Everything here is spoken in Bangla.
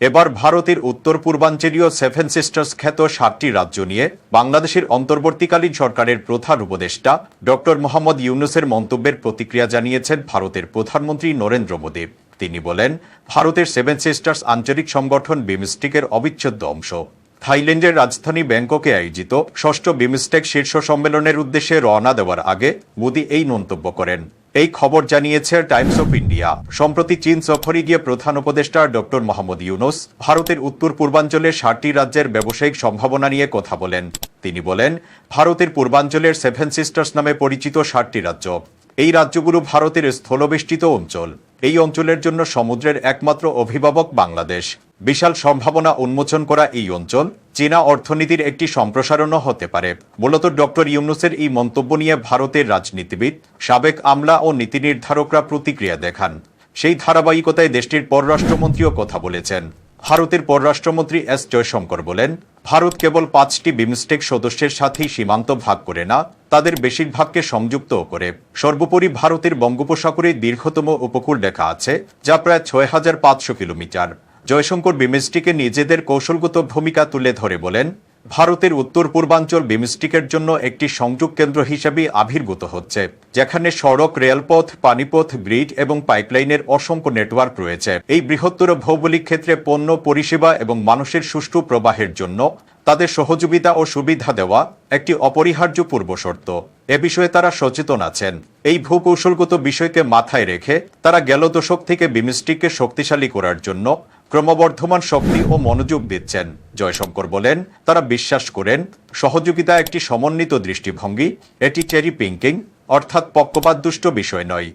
এবার ভারতের উত্তর পূর্বাঞ্চলীয় সেভেন সিস্টার্স খ্যাত সাতটি রাজ্য নিয়ে বাংলাদেশের অন্তর্বর্তীকালীন সরকারের প্রধান উপদেষ্টা ডক্টর মোহাম্মদ ইউনুসের মন্তব্যের প্রতিক্রিয়া জানিয়েছেন ভারতের প্রধানমন্ত্রী নরেন্দ্র মোদী। তিনি বলেন, ভারতের সেভেন সিস্টার্স আঞ্চলিক সংগঠন বিমস্টিকের অবিচ্ছেদ্য অংশ। থাইল্যান্ডের রাজধানী ব্যাংককে আয়োজিত ষষ্ঠ বিমস্টেক শীর্ষ সম্মেলনের উদ্দেশ্যে রওনা দেওয়ার আগে মোদী এই মন্তব্য করেন। এই খবর জানিয়েছে টাইমস অফ ইন্ডিয়া। সম্প্রতি চীন সফরে গিয়ে প্রধান উপদেষ্টা ডক্টর মোহাম্মদ ইউনুস ভারতের উত্তর পূর্বাঞ্চলের ষাটটি রাজ্যের ব্যবসায়িক সম্ভাবনা নিয়ে কথা বলেন। তিনি বলেন, ভারতের পূর্বাঞ্চলের সেভেন সিস্টার্স নামে পরিচিত ষাটটি রাজ্য। এই রাজ্যগুলো ভারতের স্থলবেষ্টিত অঞ্চল। এই অঞ্চলের জন্য সমুদ্রের একমাত্র অভিভাবক বাংলাদেশ। বিশাল সম্ভাবনা উন্মোচন করা এই অঞ্চল চীনা অর্থনীতির একটি সম্প্রসারণও হতে পারে। মূলত ডক্টর ইউনুসের এই মন্তব্য নিয়ে ভারতের রাজনীতিবিদ, সাবেক আমলা ও নীতি নির্ধারকরা প্রতিক্রিয়া দেখান। সেই ধারাবাহিকতায় দেশটির পররাষ্ট্রমন্ত্রীও কথা বলেছেন। ভারতের পররাষ্ট্রমন্ত্রী এস জয়শঙ্কর বলেন, ভারত কেবল পাঁচটি বিমস্টেক সদস্যের সাথেই সীমান্ত ভাগ করে না, তাদের বেশিরভাগকে সংযুক্তও করে। সর্বোপরি ভারতের বঙ্গোপসাগরে দীর্ঘতম উপকূল রেখা আছে, যা প্রায় ছয় হাজার পাঁচশো কিলোমিটার। জয়শঙ্কর বিমস্টিকে নিজেদের কৌশলগত ভূমিকা তুলে ধরে বলেন, ভারতের উত্তর পূর্বাঞ্চল বিমস্টিকের জন্য একটি সংযোগ কেন্দ্র হিসেবে আবির্ভূত হচ্ছে, যেখানে সড়ক, রেলপথ, পানিপথ, গ্রিড এবং পাইপলাইনের অসংখ্য নেটওয়ার্ক রয়েছে। এই বৃহত্তর ভৌগোলিক ক্ষেত্রে পণ্য, পরিষেবা এবং মানুষের সুষ্ঠু প্রবাহের জন্য তাদের সহযোগিতা ও সুবিধা দেওয়া একটি অপরিহার্য পূর্বশর্ত এ বিষয়ে তারা সচেতন আছেন। এই ভূকৌশলগত বিষয়কে মাথায় রেখে তারা গেল দশক থেকে বিমস্টিককে শক্তিশালী করার জন্য ক্রমবর্ধমান শক্তি ও মনোযোগ দিচ্ছেন। জয়শঙ্কর বলেন, তারা বিশ্বাস করেন, সহযোগিতা একটি সমন্বিত দৃষ্টিভঙ্গি, এটি চেরি পিঙ্কিং অর্থাৎ পক্ষপাতদুষ্ট বিষয় নয়।